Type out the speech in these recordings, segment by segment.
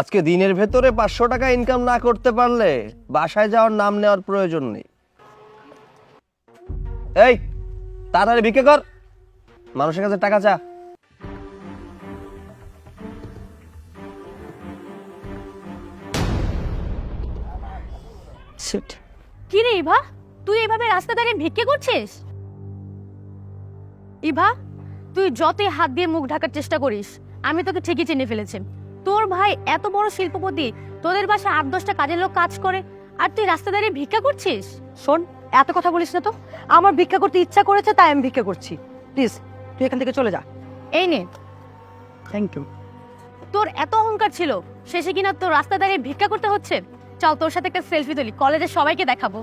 আজকে দিনের ভেতরে পাঁচশো টাকা ইনকাম না করতে পারলে বাসায় যাওয়ার নাম নেওয়ার প্রয়োজন নেই। এই তাড়াতাড়ি ভিক্ষে কর। মানুষের কাছে টাকা চা। কি রে ইভা? তুই এভাবে রাস্তা দাঁড়িয়ে ভিক্ষে করছিস? ইভা তুই যতই হাত দিয়ে মুখ ঢাকার চেষ্টা করিস আমি তোকে ঠিকই চিনে ফেলেছি। তোর ভাই এত বড় শিল্পপতি তোদের বাসায় আট দশটা কাজের লোক কাজ করে আর তুই রাস্তা দাঁড়িয়ে ভিক্ষা করছিস? শোন এত কথা বলিস না তো। আমার ভিক্ষা করতে ইচ্ছা করেছে তাই আমি ভিক্ষা করছি। প্লিজ তুই এখান থেকে চলে যা। এই নে। থ্যাংক ইউ তোর এত অহংকার ছিল শেষে কিনা তোর রাস্তা দাঁড়িয়ে ভিক্ষা করতে হচ্ছে? চল তোর সাথে একটা সেলফি তুলি কলেজের সবাইকে দেখাবো।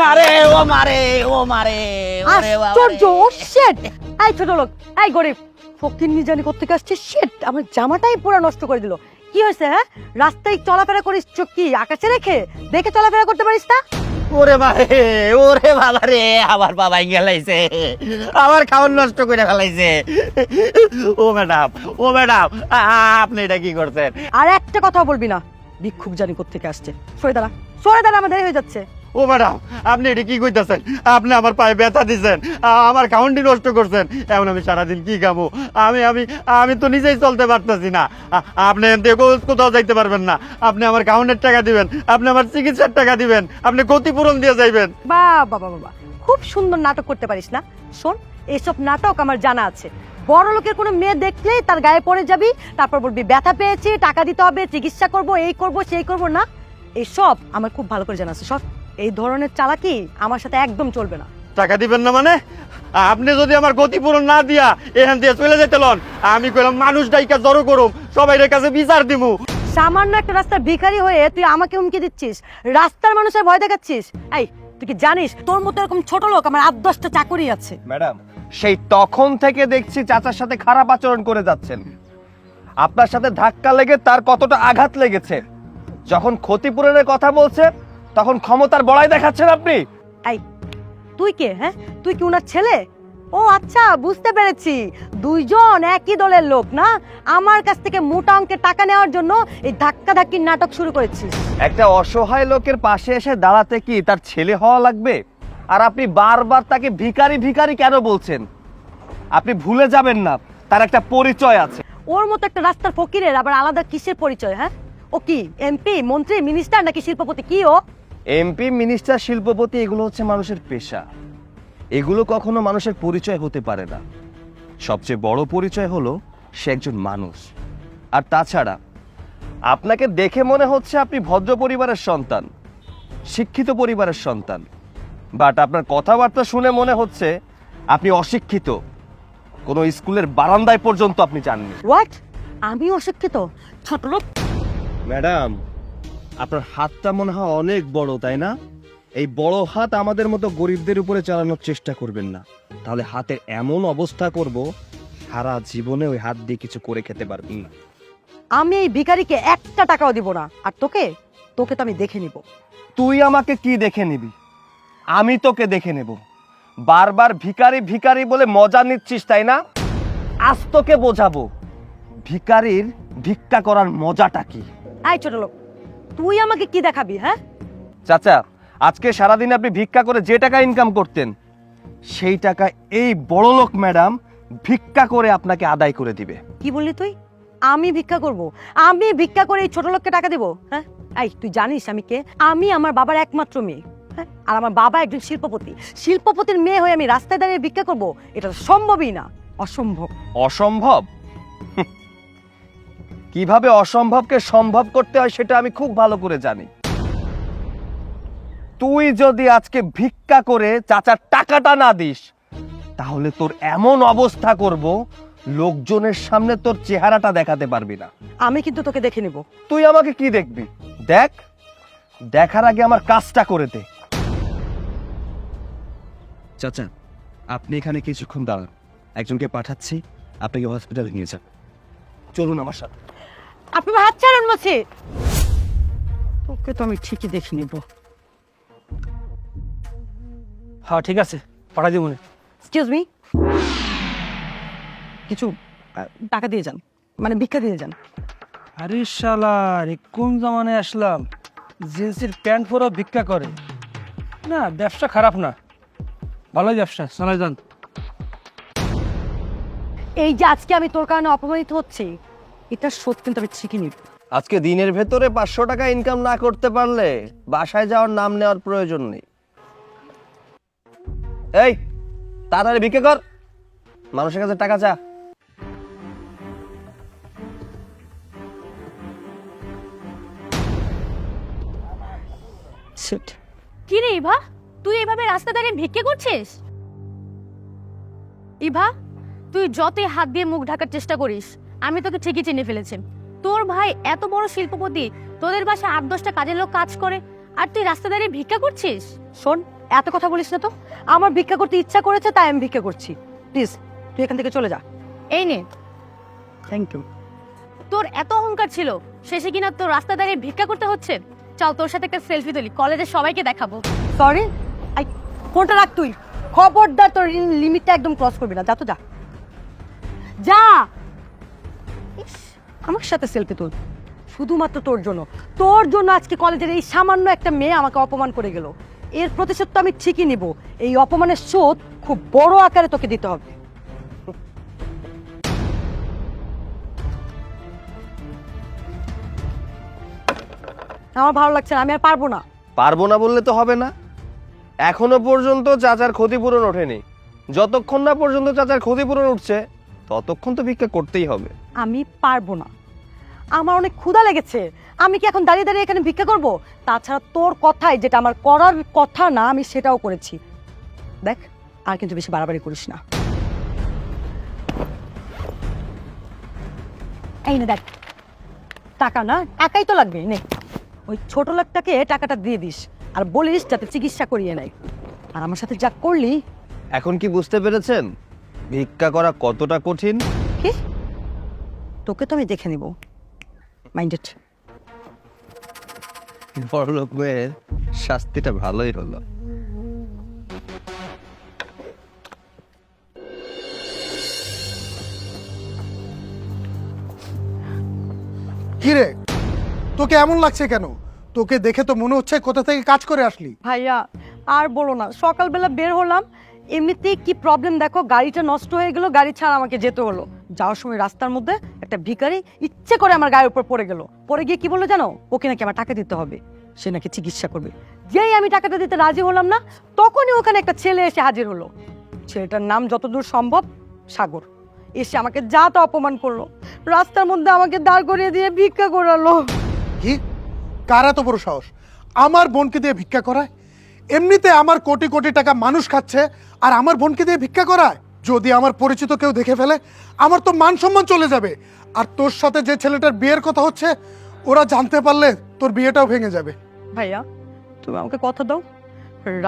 মারে ও মারে ও মারে আশ্চর্য ও শিট এই ছোট লোক এই গরিব ফকির নি জানি কোথেকে আসছে? শিট আমার জামাটাই পুরো নষ্ট করে দিল। কি হয়েছে হ্যাঁ? রাস্তায় চলাফেরা করিস কি আকাশে রেখে? দেখে চলাফেরা করতে পারিস না? ওরে মারে ওরে বাবা রে আমার বাবাই গেলাইছে আমার খাওয়ার নষ্ট করে ফেলাইছে। ও ম্যাডাম ও ম্যাডাম আপনি এটা কি করছেন? আর একটা কথা বলবি না। ভিক্ষুক জানি কোথেকে আসছে। সরে দাঁড়া সরে দাঁড়া আমার দেরি হয়ে যাচ্ছে। ও ম্যাডাম, আপনি এটা কি কইতাছেন? আপনি আমার পায়ে ব্যথা দিছেন, আমার খাউন্ডি নষ্ট করছেন। আমি সারাদিন কি খাব আমি আমি আমি তো নিজেই চলতে পারতেছি না। আপনি কোথাও যাইতে পারবেন না। আপনি আমার খাউন্ডের টাকা দিবেন, আপনি আমার চিকিৎসার টাকা দিবেন, আপনি ক্ষতিপূরণ দিয়ে যাইবেন। বাবা বাবা খুব সুন্দর নাটক করতে পারিস না? শোন, এসব নাটক আমার জানা আছে। বড় লোকের কোনো মেয়ে দেখলেই তার গায়ে পড়ে যাবি, তারপর বলবি, ব্যথা পেয়েছি, টাকা দিতে হবে, চিকিৎসা করব, এই করব, সেই করব। না, এসব আমার খুব ভালো করে জানা আছে। সব এই ধরনের চালাকি আমার সাথে একদম চলবে না। টাকা দিবেন না মানে? আপনি যদি আমার ক্ষতিপূরণ না দিয়া এখান দিয়ে চলে যেতে লন আমি কইলাম মানুষ ডাইকা জড়ো করুম সবাই কাছে বিচার দিমু। সামান্য একটা রাস্তার ভিখারি হয়ে তুই আমাকে হুমকি দিচ্ছিস রাস্তার মানুষের ভয় দেখাচ্ছিস। এই তুই কি জানিস তোর মতো এরকম ছোট লোক আমার আট দশটা চাকরি আছে? ম্যাডাম সেই তখন থেকে দেখছি চাচার সাথে খারাপ আচরণ করে যাচ্ছেন। আপনার সাথে ধাক্কা লেগে তার কতটা আঘাত লেগেছে? যখন ক্ষতিপূরণের কথা বলছে তখন ক্ষমতার বড়াই দেখাচ্ছেন আপনি। এই তুই কে হ্যাঁ? তুই কি উনার ছেলে? ও আচ্ছা বুঝতে পেরেছি। দুইজন একই দলের লোক না? আমার কাছ থেকে মোটা অঙ্কের টাকা নেওয়ার জন্য এই ধাক্কা ধাক্কির নাটক শুরু করেছিস একটা অসহায় লোকের পাশে এসে দাঁড়াতে কি তার ছেলে হওয়া লাগবে? আর আপনি বারবার তাকে ভিখারি ভিখারি কেন বলছেন? আপনি ভুলে যাবেন না তার একটা পরিচয় আছে। ওর মতো একটা রাস্তার ফকিরের আবার আলাদা কিসের পরিচয় হ্যাঁ? ও কি এমপি মন্ত্রী মিনিস্টার নাকি শিল্পপতি কি ও? এমপি মিনিস্টার শিল্পপতি এগুলো হচ্ছে মানুষের পেশা। এগুলো কখনো মানুষের পরিচয় হতে পারে না। সবচেয়ে বড় পরিচয় হলো সে একজন মানুষ। আর তাছাড়া আপনাকে দেখে মনে হচ্ছে আপনি ভদ্র পরিবারের সন্তান শিক্ষিত পরিবারের সন্তান। বাট আপনার কথাবার্তা শুনে মনে হচ্ছে আপনি অশিক্ষিত। কোনো স্কুলের বারান্দায় পর্যন্ত আপনি যাননি। হোয়াট আমি অশিক্ষিত? ছোট ম্যাডাম আপনার হাতটা মনে হয় অনেক বড় তাই না? এই বড় হাত আমাদের মতো গরিবদের উপরে চালানোর চেষ্টা করবেন না। তাহলে হাতের এমন অবস্থা করব সারা জীবনে ওই হাত দিয়ে কিছু করে খেতে পারবেন না। আমি এই ভিখারিকে একটা টাকাও দিব না। আর তোকে? তোকে তো আমি দেখে নিব। তুই আমাকে কি দেখে নিবি? আমি তোকে দেখে নেব। বারবার ভিখারি ভিখারি বলে মজা নিচ্ছিস তাই না? আজ তোকে বোঝাবো। ভিখারির ভিক্ষা করার মজাটা কি? আই ছোট লোক। তুই আমাকে কি দেখাবি হ্যাঁ? চাচা আজকে সারাদিন আপনি ভিক্ষা করে যে টাকা ইনকাম করতেন সেই টাকা এই বড় লোক ম্যাডাম ভিক্ষা করে আপনাকে আদায় করে দিবে। কি বললি তুই? আমি ভিক্ষা করব। আমি ভিক্ষা করে এই ছোট লোককে টাকা দেবো হ্যাঁ? এই তুই জানিস আমি কে? আমি আমার বাবার একমাত্র মেয়ে হ্যাঁ? আর আমার বাবা একজন শিল্পপতি। শিল্পপতির মেয়ে হয়ে আমি রাস্তায় দাঁড়িয়ে ভিক্ষা করব এটা সম্ভবই না। অসম্ভব। অসম্ভব। কীভাবে অসম্ভবকে সম্ভব করতে হয় সেটা আমি খুব ভালো করে জানি। তুই যদি আজকে ভিক্ষা করে চাচার টাকাটা না দিস তাহলে তোর এমন অবস্থা করব লোকজনের সামনে তোর চেহারাটা দেখাতে পারবি না। আমি কিন্তু তোকে দেখে নিব। তুই আমাকে কি দেখবি? দেখ দেখার আগে আমার কাজটা করে দে। চাচা আপনি এখানে কিছুক্ষণ দাঁড়ান। একজনকে পাঠাচ্ছি আপনাকে হসপিটালে নিয়ে যান চলুন আমার সাথে। আপনি হাত ছাড়ুন বলছি ওকে তো আমি ঠিকই দেখে নিব। হ্যাঁ ঠিক আছে পাঠাই দিব এক্সকিউজ মি কিছু আহ, টাকা দিয়ে যান মানে ভিক্ষা দিয়ে যান। আরে শালা রে কোন জামানায় আসলাম? জিন্সের প্যান্ট পরেও ভিক্ষা করে। না ব্যবসা খারাপ না। ভালোই ব্যবসা চালাই যান এই যে আজকে আমি তোর কারণে অপমানিত হচ্ছি এটা সত্যি কিন্তু আমি ঠিকই নিব। আজকে দিনের ভেতরে পাঁচশো টাকা ইনকাম না করতে পারলে বাসায় যাওয়ার নাম নেওয়ার প্রয়োজন নেই। এই তাড়াতাড়ি বিক্রি কর। মানুষের কাছে টাকা চা। সেট কি রে ইভা? তুই এভাবে রাস্তা দাঁড়িয়ে ভিক্ষে করছিস? ইভা তুই যতই হাত দিয়ে মুখ ঢাকার চেষ্টা করিস আমি তোকে ঠিকই চিনে ফেলেছি। তোর ভাই এত বড় শিল্পপতি তোদের বাসায় আট দশটা কাজের লোক কাজ করে আর তুই রাস্তা দাঁড়িয়ে ভিক্ষা করছিস? শোন এত কথা বলিস না তো। আমার ভিক্ষা করতে ইচ্ছা করেছে তাই আমি ভিক্ষা করছি। প্লিজ তুই এখান থেকে চলে যা। এই নে। থ্যাংক ইউ তোর এত অহংকার ছিল শেষে কিনা তোর রাস্তা দাঁড়িয়ে ভিক্ষা করতে হচ্ছে? চল তোর সাথে একটা সেলফি তুলি কলেজের সবাইকে দেখাবো। সরি আই ফোনটা রাখ তুই। খবরদার তোর লিমিটটা একদম ক্রস করবি না। যা তো যা। যা! ইস, আমার সাথে সেলফি তুল। শুধুমাত্র তোর জন্য। তোর জন্য আজকে কলেজের এই সামান্য একটা মেয়ে আমাকে অপমান করে গেল। এর প্রতিশোধ তো আমি ঠিকই নিব। এই অপমানের শোধ খুব বড় আকারে তোকে দিতে হবে। আমার ভালো লাগছে না আমি আর পারব না। পারব না বললে তো হবে না। এখনও পর্যন্ত চাচার ক্ষতিপূরণ ওঠেনি। যতক্ষণ না পর্যন্ত চাচার ক্ষতিপূরণ উঠছে ততক্ষণ তো ভিক্ষা করতেই হবে। আমি পারব না। আমার অনেক ক্ষুধা লেগেছে। আমি কি এখন দাঁড়িয়ে দাঁড়িয়ে এখানে ভিক্ষা করব? তাছাড়া তোর কথাই যেটা আমার করার কথা না আমি সেটাও করেছি। দেখ আর কিন্তু বেশি বাড়াবাড়ি করিস না। এই না দেখ টাকা না টাকাই তো লাগবে নে। ওই ছোট লোকটাকে টাকাটা দিয়ে দিস আর বলিস যাতে চিকিৎসা করিয়ে নেয়। আর আমার সাথে যা করলি এখন কি বুঝতে পেরেছেন? ভিক্ষা করা কতটা কঠিন? কি? তোকে তো আমি দেখে নিব। মাইন্ডেড বড়লোক মেয়ের শাস্তিটা ভালোই হলো। কিরে? তোকে এমন লাগছে কেন? তোকে দেখে তো মনে হচ্ছে কোথা থেকে কাজ করে আসলি। ভাইয়া আর বলো না সকালবেলা বের হলাম এমনিতেই কি প্রবলেম দেখো গাড়িটা নষ্ট হয়ে গেল গাড়ি ছাড়া আমাকে যেতে হলো। যাওয়ার সময় রাস্তার মধ্যে একটা ভিখারি ইচ্ছে করে আমার গায়ের উপর পড়ে গেল। পড়ে গিয়ে কি বলল জানো? ওকে নাকি আমার টাকা দিতে হবে। সে নাকি চিকিৎসা করবে। যেই আমি টাকাটা দিতে রাজি হলাম না, তখনই ওখানে একটা ছেলে এসে হাজির হলো। ছেলেটার নাম যতদূর সম্ভব সাগর। এসে আমাকে যা তা অপমান করল। রাস্তার মধ্যে আমাকে দাঁড় করিয়ে দিয়ে ভিক্ষা করালো। কি? কারা তো বড় সাহস? আমার বোনকে দিয়ে ভিক্ষা করায়? এমনিতে আমার কোটি কোটি টাকা মানুষ খাচ্ছে আর আমার বোনকে দিয়ে ভিক্ষা করায়? যদি আমার পরিচিত কেউ দেখে ফেলে, আমার তো মান সম্মান চলে যাবে। আর তোর সাথে যে ছেলেটার বিয়ের কথা হচ্ছে ওরা জানতে পারলে তোর বিয়েটাও ভেঙে যাবে। ভাইয়া তুমি আমাকে কথা দাও।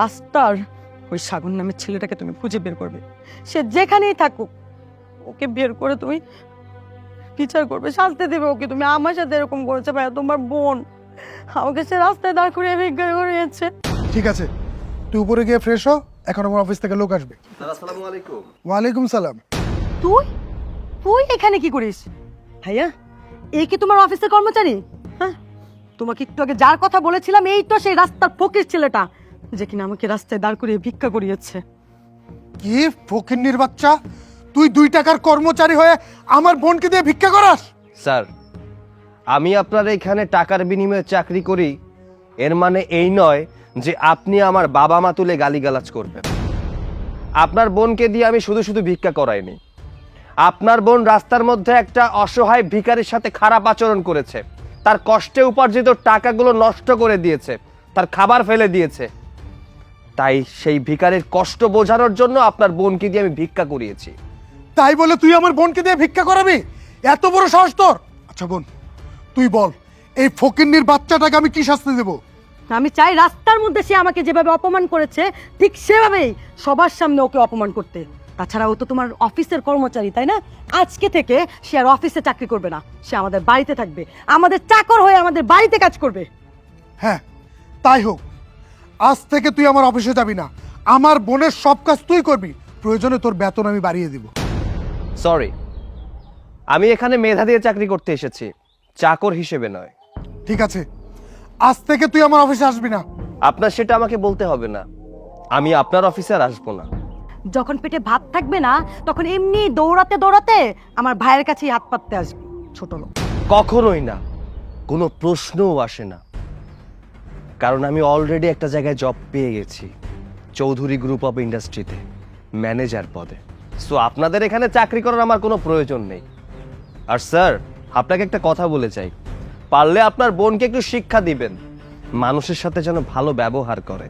রাস্তার ওই সাগর নামের ছেলেটাকে তুমি খুঁজে বের করবে। সে যেখানেই থাকুক ওকে বের করে তুমি বিচার করবে শাস্তি দেবে ওকে। তুমি আমার সাথে এরকম করেছে ভাইয়া তোমার বোন। আমাকে সে রাস্তায় দাঁড় করিয়ে ভিক্ষা করিয়েছে। ঠিক আছে তুই উপরে গিয়ে ফ্রেশ হ এখন আমার অফিস থেকে লোক আসবে। আসসালামু আলাইকুম। ওয়ালাইকুম সালাম। তুই? তুই এখানে কি করিস? ভাইয়া এই কি তোমার অফিসের কর্মচারী? হ্যাঁ তোমাকে একটু আগে যার কথা বলেছিলাম এই তো সেই রাস্তার ফকির ছেলেটা যে কিনা আমাকে রাস্তায় দাঁড় করিয়ে ভিক্ষা করিয়েছে। কি ফকিন্নির বাচ্চা? তুই দুই টাকার কর্মচারী হয়ে আমার বোনকে দিয়ে ভিক্ষা করাস? স্যার আমি আপনার এখানে টাকার বিনিময়ে চাকরি করি এর মানে এই নয় যে আপনি আমার বাবা মা তুলে গালিগালাজ করবেন। আপনার বোনকে দিয়ে আমি শুধু শুধু ভিক্ষা করাইনি। আপনার বোন রাস্তার মধ্যে একটা অসহায় ভিখারির সাথে খারাপ আচরণ করেছে। তার কষ্টে উপার্জিত টাকাগুলো নষ্ট করে দিয়েছে। তার খাবার ফেলে দিয়েছে। তাই সেই ভিকারের কষ্ট বোঝানোর জন্য আপনার বোনকে দিয়ে আমি ভিক্ষা করিয়েছি। তাই বলে তুই আমার বোনকে দিয়ে ভিক্ষা করাবি? এত বড় সাহস তোর? আচ্ছা বোন তুই বল এই ফকিন্নির বাচ্চাটাকে আমি কি শাস্তি দেবো? আমি চাই রাস্তার মধ্যে সে আমাকে যেভাবে অপমান করেছে ঠিক সেভাবেই সবার সামনে ওকে অপমান করতে। তাছাড়া ও তো তোমার অফিসের কর্মচারী তাই না? আজকে থেকে সে আর অফিসে চাকরি করবে না। সে আমাদের বাড়িতে থাকবে। আমাদের চাকর হয়ে আমাদের বাড়িতে কাজ করবে। হ্যাঁ তাই হোক। আজ থেকে তুই আমার অফিসে যাবি না। আমার বোনের সব কাজ তুই করবি। প্রয়োজনে তোর বেতন আমি বাড়িয়ে দিব। সরি আমি এখানে মেধা দিয়ে চাকরি করতে এসেছি। চাকর হিসেবে নয়। ঠিক আছে। আজ থেকে তুই আমার অফিসে আসবি না। আপনার সেটা আমাকে বলতে হবে না। আমি আপনার অফিসে আর আসব না। যখন পেটে ভাত থাকবে না, তখন এমনি দৌড়াতে দৌড়াতে আমার ভাইয়ের কাছেই হাত পাততে আসবি, ছোট লোক। কখনোই না। কোনো প্রশ্নও আসে না। কারণ আমি অলরেডি একটা জায়গায় জব পেয়ে গেছি, চৌধুরী গ্রুপ অফ ইন্ডাস্ট্রিতে ম্যানেজার পদে। সো আপনাদের এখানে চাকরি করার আমার কোনো প্রয়োজন নেই। আর স্যার আপনাকে একটা কথা বলে চাই। পারলে আপনার বোনকে একটু শিক্ষা দিবেন। মানুষের সাথে যেন ভালো ব্যবহার করে।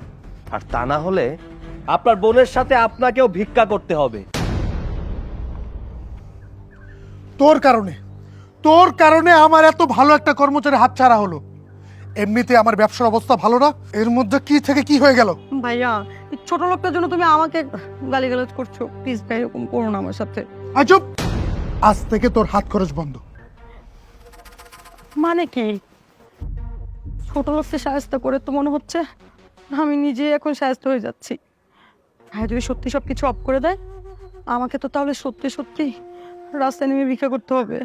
আর তা না হলে আপনার বোনের সাথে আপনাকেও ভিক্ষা করতে হবে। তোর কারণে তোর কারণে আমার এত ভালো একটা কর্মচারী হাতছাড়া হলো। এমনিতে আমার ব্যবসার অবস্থা ভালো না এর মধ্যে কি থেকে কি হয়ে গেল? ভাইয়া এই ছোট লোকটার জন্য তুমি আমাকে গালিগালাজ করছ। প্লিজ ভাই এরকম করো না আমার সাথে। আজব আজ থেকে তোর হাত খরচ বন্ধ। মানে কি? ছোট লোককে সাহায্য করে তো মনে হচ্ছে আমি নিজেই এখন সাহায্য হয়ে যাচ্ছি। হ্যাঁ যদি সত্যি সব কিছু অফ করে দেয়, আমাকে তো তাহলে সত্যি সত্যি রাস্তায় নেমে ভিক্ষা করতে হবে।